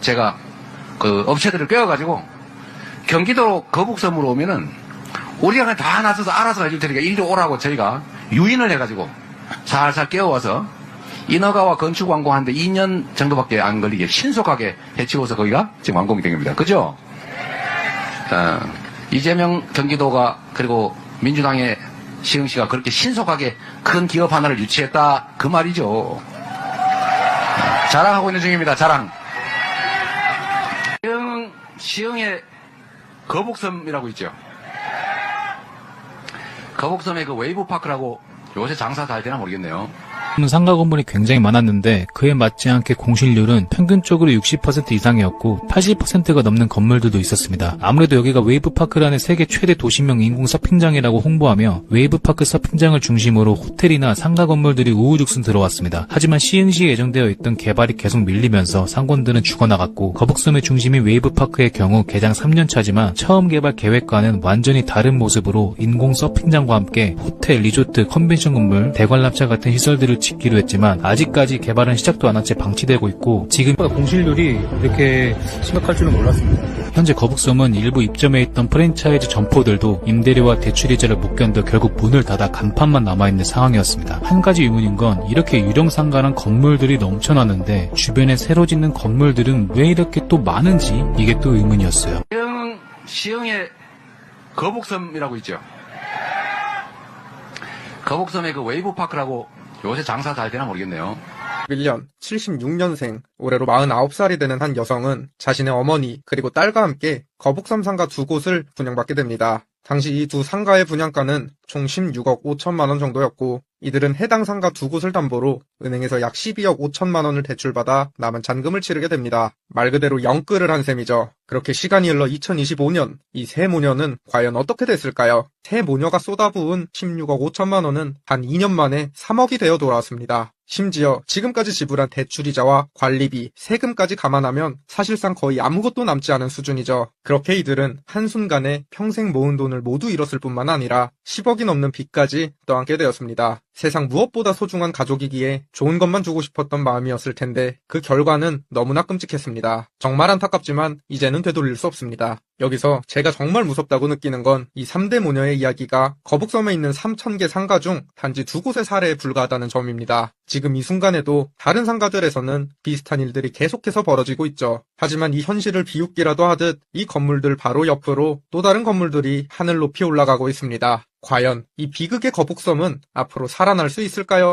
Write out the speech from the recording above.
제가 그 업체들을 꿰어가지고 경기도 거북섬으로 오면은 우리가 그냥 다 나서서 알아서 해줄 테니까 이리 오라고 저희가 유인을 해가지고 살살 깨워와서 인허가와 건축 완공하는데 2년 정도밖에 안 걸리게 신속하게 해치워서 거기가 지금 완공이 된 겁니다. 그죠? 어, 이재명 경기도가 그리고 민주당의 시흥시가 그렇게 신속하게 큰 기업 하나를 유치했다 그 말이죠. 자랑하고 있는 중입니다. 자랑. 시흥 시흥의 거북섬이라고 있죠. 거북섬의 그 웨이브 파크라고 요새 장사 잘 되나 모르겠네요. 상가 건물이 굉장히 많았는데 그에 맞지 않게 공실률은 평균적으로 60% 이상이었고 80%가 넘는 건물들도 있었습니다. 아무래도 여기가 웨이브파크라는 세계 최대 도시명 인공 서핑장이라고 홍보하며 웨이브파크 서핑장을 중심으로 호텔이나 상가 건물들이 우후죽순 들어왔습니다. 하지만 시흥시에 예정되어 있던 개발이 계속 밀리면서 상권들은 죽어나갔고 거북섬의 중심인 웨이브파크의 경우 개장 3년 차지만 처음 개발 계획과는 완전히 다른 모습으로 인공 서핑장과 함께 호텔, 리조트, 컨벤션 건물, 대관람차 같은 시설들을 짓기로 했지만 아직까지 개발은 시작도 안 한 채 방치되고 있고 지금 공실률이 이렇게 심각할 줄은 몰랐습니다. 현재 거북섬은 일부 입점해 있던 프랜차이즈 점포들도 임대료와 대출 이자를 못 견뎌 결국 문을 닫아 간판만 남아있는 상황이었습니다. 한 가지 의문인 건 이렇게 유령상가랑 건물들이 넘쳐나는데 주변에 새로 짓는 건물들은 왜 이렇게 또 많은지 이게 또 의문이었어요. 시흥, 시흥의 거북섬이라고 있죠. 거북섬의 그 웨이브 파크라고 요새 장사 잘 되나 모르겠네요. 1년 76년생 올해로 49살이 되는 한 여성은 자신의 어머니 그리고 딸과 함께 거북섬 상가 두 곳을 분양받게 됩니다. 당시 이 두 상가의 분양가는 총 16억 5천만 원 정도였고 이들은 해당 상가 두 곳을 담보로 은행에서 약 12억 5천만 원을 대출받아 남은 잔금을 치르게 됩니다. 말 그대로 영끌을 한 셈이죠. 그렇게 시간이 흘러 2025년 이 세 모녀는 과연 어떻게 됐을까요? 세 모녀가 쏟아부은 16억 5천만 원은 단 2년 만에 3억이 되어 돌아왔습니다. 심지어 지금까지 지불한 대출이자와 관리비, 세금까지 감안하면 사실상 거의 아무것도 남지 않은 수준이죠. 그렇게 이들은 한순간에 평생 모은 돈을 모두 잃었을 뿐만 아니라 10억이 넘는 빚까지 떠안게 되었습니다. 세상 무엇보다 소중한 가족이기에 좋은 것만 주고 싶었던 마음이었을 텐데 그 결과는 너무나 끔찍했습니다. 정말 안타깝지만 이제는 되돌릴 수 없습니다. 여기서 제가 정말 무섭다고 느끼는 건 이 3대 모녀의 이야기가 거북섬에 있는 3,000개 상가 중 단지 두 곳의 사례에 불과하다는 점입니다. 지금 이 순간에도 다른 상가들에서는 비슷한 일들이 계속해서 벌어지고 있죠. 하지만 이 현실을 비웃기라도 하듯 이 건물들 바로 옆으로 또 다른 건물들이 하늘 높이 올라가고 있습니다. 과연 이 비극의 거북섬은 앞으로 살아날 수 있을까요?